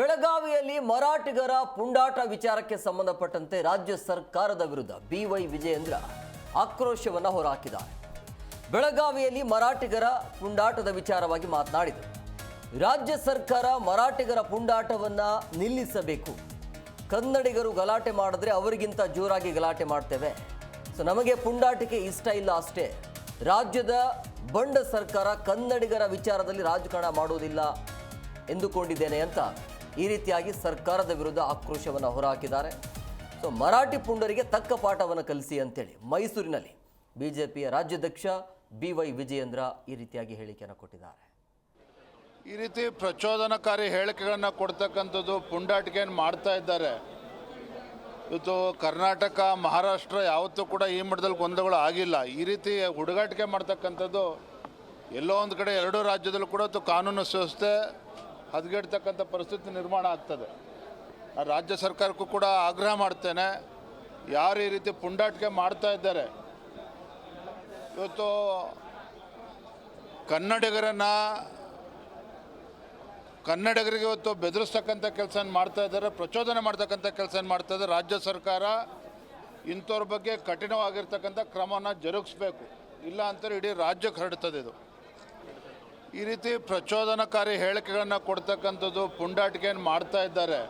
ಬೆಳಗಾವಿಯಲ್ಲಿ ಮರಾಠಿಗರ ಪುಂಡಾಟ ವಿಚಾರಕ್ಕೆ ಸಂಬಂಧಪಟ್ಟಂತೆ ರಾಜ್ಯ ಸರ್ಕಾರದ ವಿರುದ್ಧ ಬಿವೈ ವಿಜಯೇಂದ್ರ ಆಕ್ರೋಶವನ್ನು ಹೊರಹಾಕಿದ್ದಾರೆ. ಬೆಳಗಾವಿಯಲ್ಲಿ ಮರಾಠಿಗರ ಪುಂಡಾಟದ ವಿಚಾರವಾಗಿ ಮಾತನಾಡಿದರು. ರಾಜ್ಯ ಸರ್ಕಾರ ಮರಾಠಿಗರ ಪುಂಡಾಟವನ್ನು ನಿಲ್ಲಿಸಬೇಕು. ಕನ್ನಡಿಗರು ಗಲಾಟೆ ಮಾಡಿದ್ರೆ ಅವರಿಗಿಂತ ಜೋರಾಗಿ ಗಲಾಟೆ ಮಾಡ್ತೇವೆ. ಸೊ ನಮಗೆ ಪುಂಡಾಟಿಕೆ ಇಷ್ಟ ಇಲ್ಲ ಅಷ್ಟೇ. ರಾಜ್ಯದ ಬಂಡ ಸರ್ಕಾರ ಕನ್ನಡಿಗರ ವಿಚಾರದಲ್ಲಿ ರಾಜಕಾರಣ ಮಾಡುವುದಿಲ್ಲ ಎಂದುಕೊಂಡಿದ್ದೇನೆ ಅಂತ ಈ ರೀತಿಯಾಗಿ ಸರ್ಕಾರದ ವಿರುದ್ಧ ಆಕ್ರೋಶವನ್ನು ಹೊರಹಾಕಿದ್ದಾರೆ. ಸೊ ಮರಾಠಿ ಪುಂಡರಿಗೆ ತಕ್ಕ ಪಾಠವನ್ನು ಕಲಿಸಿ ಅಂತೇಳಿ ಮೈಸೂರಿನಲ್ಲಿ ಬಿಜೆಪಿಯ ರಾಜ್ಯಾಧ್ಯಕ್ಷ ಬಿ ವೈ ವಿಜಯೇಂದ್ರ ಈ ರೀತಿಯಾಗಿ ಹೇಳಿಕೆಯನ್ನು ಕೊಟ್ಟಿದ್ದಾರೆ. ಈ ರೀತಿ ಪ್ರಚೋದನಕಾರಿ ಹೇಳಿಕೆಗಳನ್ನು ಕೊಡ್ತಕ್ಕಂಥದ್ದು ಪುಂಡಾಟಿಕೆಯನ್ನು ಮಾಡ್ತಾ ಇದ್ದಾರೆ. ಇವತ್ತು ಕರ್ನಾಟಕ, ಮಹಾರಾಷ್ಟ್ರ ಯಾವತ್ತೂ ಕೂಡ ಈ ಮಟ್ಟದಲ್ಲಿ ಗೊಂದಲಗಳು ಆಗಿಲ್ಲ. ಈ ರೀತಿ ಹುಡುಗಾಟಿಕೆ ಮಾಡ್ತಕ್ಕಂಥದ್ದು ಎಲ್ಲೋ ಒಂದು ಕಡೆ ಎರಡೂ ರಾಜ್ಯದಲ್ಲೂ ಕೂಡ ಕಾನೂನು ವ್ಯವಸ್ಥೆ ಹದಗೆಡ್ತಕ್ಕಂಥ ಪರಿಸ್ಥಿತಿ ನಿರ್ಮಾಣ ಆಗ್ತದೆ. ಆ ರಾಜ್ಯ ಸರ್ಕಾರಕ್ಕೂ ಕೂಡ ಆಗ್ರಹ ಮಾಡ್ತೇನೆ. ಯಾರು ಈ ರೀತಿ ಪುಂಡಾಟಿಕೆ ಮಾಡ್ತಾ ಇದ್ದಾರೆ? ಇವತ್ತು ಕನ್ನಡಿಗರನ್ನು ಕನ್ನಡಿಗರಿಗೆ ಇವತ್ತು ಬೆದರಿಸ್ತಕ್ಕಂಥ ಕೆಲಸ ಮಾಡ್ತಾ ಇದ್ದಾರೆ, ಪ್ರಚೋದನೆ ಮಾಡ್ತಕ್ಕಂಥ ಕೆಲಸ ಮಾಡ್ತಾ ಇದ್ದಾರೆ. ರಾಜ್ಯ ಸರ್ಕಾರ ಇಂಥವ್ರ ಬಗ್ಗೆ ಕಠಿಣವಾಗಿರ್ತಕ್ಕಂಥ ಕ್ರಮವನ್ನು ಜರುಗಿಸ್ಬೇಕು. ಇಲ್ಲ ಅಂತಾರೆ ಇಡೀ ರಾಜ್ಯಕ್ಕೆ ಹರಡ್ತದೆ ಇದು. ಈ ರೀತಿ ಪ್ರಚೋದನಕಾರಿ ಹೇಳಿಕೆಗಳನ್ನು ಕೊಡ್ತಕ್ಕಂಥದ್ದು ಪುಂಡಾಟಿಕೆಯನ್ನು ಮಾಡ್ತಾ ಇದ್ದಾರೆ.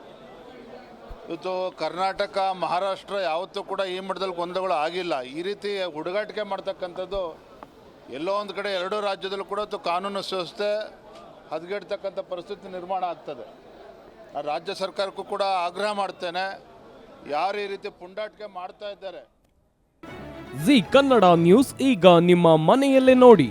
ಇವತ್ತು ಕರ್ನಾಟಕ, ಮಹಾರಾಷ್ಟ್ರ ಯಾವತ್ತೂ ಕೂಡ ಈ ಮಟ್ಟದಲ್ಲಿ ಗೊಂದಲಗಳು ಆಗಿಲ್ಲ. ಈ ರೀತಿ ಹುಡುಗಾಟಿಕೆ ಮಾಡ್ತಕ್ಕಂಥದ್ದು ಎಲ್ಲೋ ಒಂದು ಕಡೆ ಎರಡೂ ರಾಜ್ಯದಲ್ಲೂ ಕೂಡ ಇವತ್ತು ಕಾನೂನು ಸಂಸ್ಥೆ ಹದಗೆಡ್ತಕ್ಕಂಥ ಪರಿಸ್ಥಿತಿ ನಿರ್ಮಾಣ ಆಗ್ತದೆ. ರಾಜ್ಯ ಸರ್ಕಾರಕ್ಕೂ ಕೂಡ ಆಗ್ರಹ ಮಾಡ್ತೇನೆ. ಯಾರು ಈ ರೀತಿ ಪುಂಡಾಟಿಕೆ ಮಾಡ್ತಾ ಇದ್ದಾರೆ? ಜಿ ಕನ್ನಡ ನ್ಯೂಸ್ ಈಗ ನಿಮ್ಮ ಮನೆಯಲ್ಲೇ ನೋಡಿ.